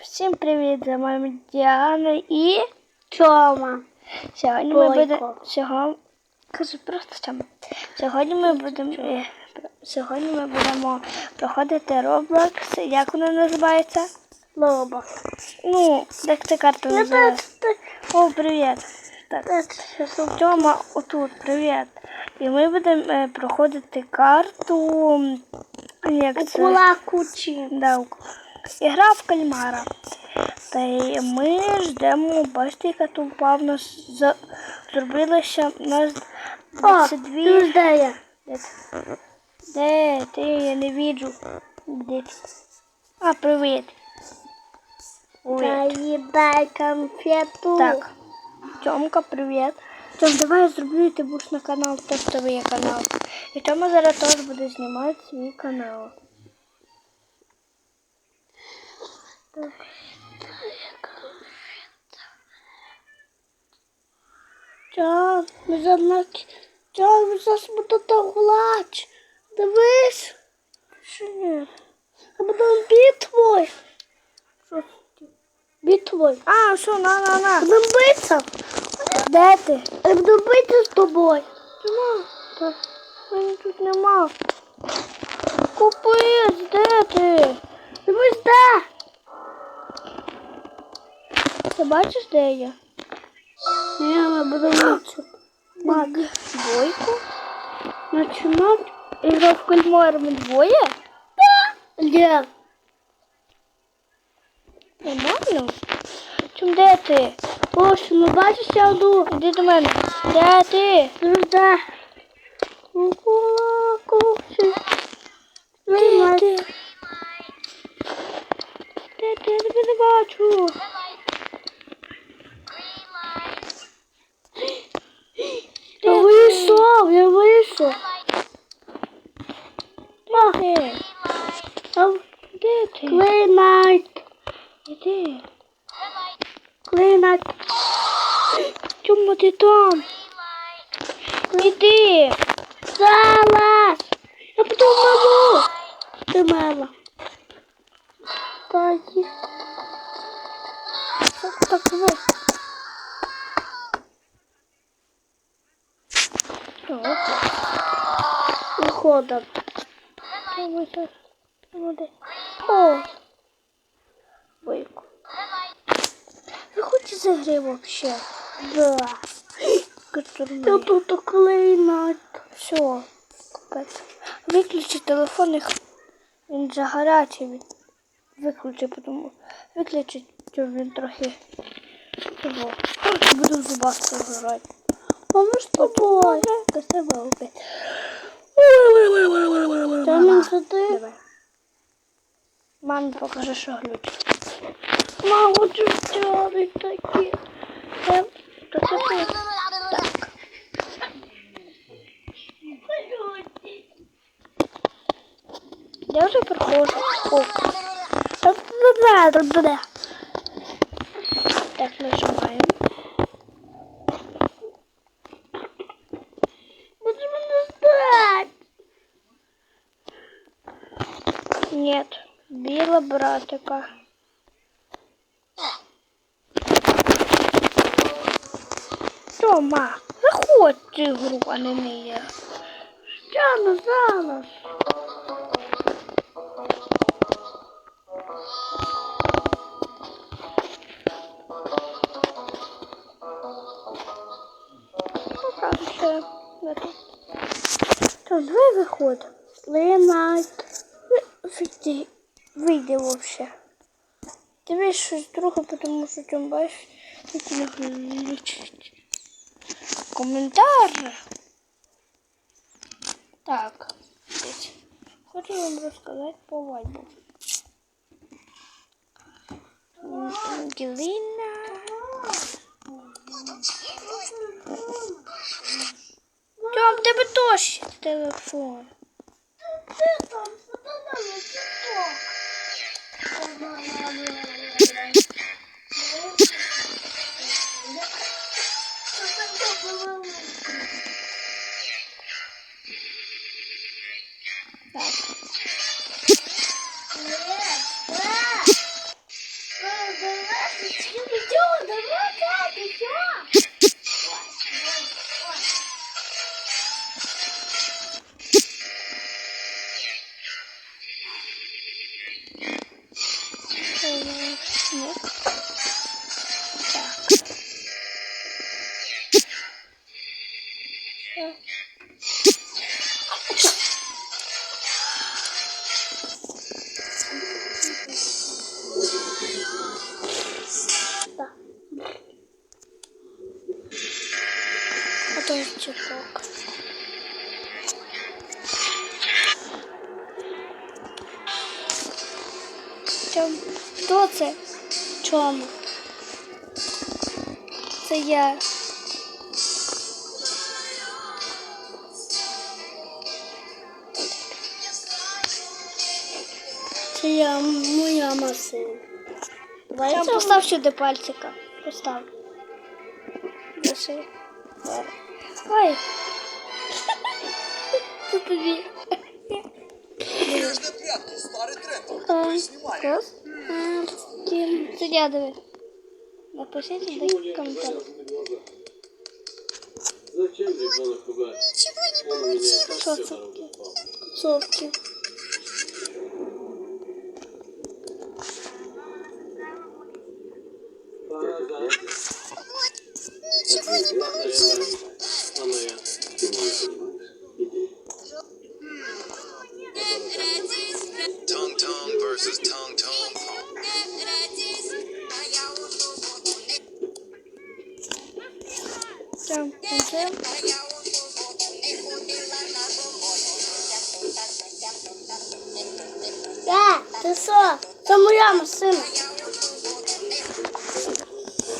Всім привіт, з вами Діана і Тьома. сьогодні ми будемо сьогодні. Кажу просто Тьома. Сьогодні ми будемо е, сьогодні ми будемо проходити Roblox. Як вона називається? Лоба. Ну, як ця карта називається? О, привіт. Так. Тьома, отут, привіт. І ми будемо е, проходити карту. Як це? Кула кучі. Да, у- Ігра в кальмара. Та й ми ждемо, бачите, яка тут плавно з- зробилася у нас О, 22. тут де я? Де ти? Я не бачу. Де ти? А, привіт. Заїдай конфету. Так. Тьомка, привіт. Тьом, давай я зроблю, і ти будеш на канал, тестовий канал. І Тьома зараз теж буде знімати свій канал. Тьом, ми зараз Тьом, ми зараз будете гулач. Дивись. Що ні? А потім бід твой. Що це? Бід твой. А, що, на, на, на. Будемо битися. Де ти? Я буду битися з тобою. Нема. Та мене тут нема. Купець, де ти? Дивись, де? Ти бачиш, де я? Ні, ми будемо. Мак. Двойку? Начинать. Ігра в кальмар ми двоє? Де? Нормально? Чому де ти? Ось, ну бачиш, я йду. Іди до мене. Де ти? Кучі. Де ти? Де ти? Я тебе не бачу. Я вийшов, я вийшов. Де ти? А Де ти? Клейнайт. Іди. Клейнайт. Чому ти там? Іди. Зараз. Я потім маму. Ти мама. Так, Так, так, ви. виходимо. Давай, так. Молодець. О. Бойку. Ви хочете з гри вообще? Да. Я тут клейнайт. Все. Капець. Виключи телефон, їх- він же гарячий. Виключи, тому. Виключи, що він трохи. Того. Буду в зубасти грати. Мама з тобою. До себе опять. Та Мамі покажи, що глючить. Мамо, чучори такі. Це, то це ти. Так. Я вже проходжу. О. Да-да-да-да-да. Так, нажимаємо. Будеш мене здати. Нет. Біла братика. Тома, заходь гру, а не мія. Що зараз? Тут. То давай виходь. Клейнайт. Вийди, вийди вообще. Дивись щось друге, тому що там бачиш, як не глючить. Коментар. Так. Хочу вам розказати по вайбу. М, Ангеліна. Тьом, тебе теж є телефон. Ти там, сюди Так. Oh, А то Хто це? Чому? Це я. Це я, моя машина. Давай Там постав сюди пальчика. Постав. Лиши. Ой. Це тобі. Ніжне прятки, старий тренд. А, Хто знімає? Раз. А, Тім. Суддя, диви. Напишіть десь коментар. Зачем ребенок пугает? Он у меня и так Там, там, Е, ти що? Це моя машина.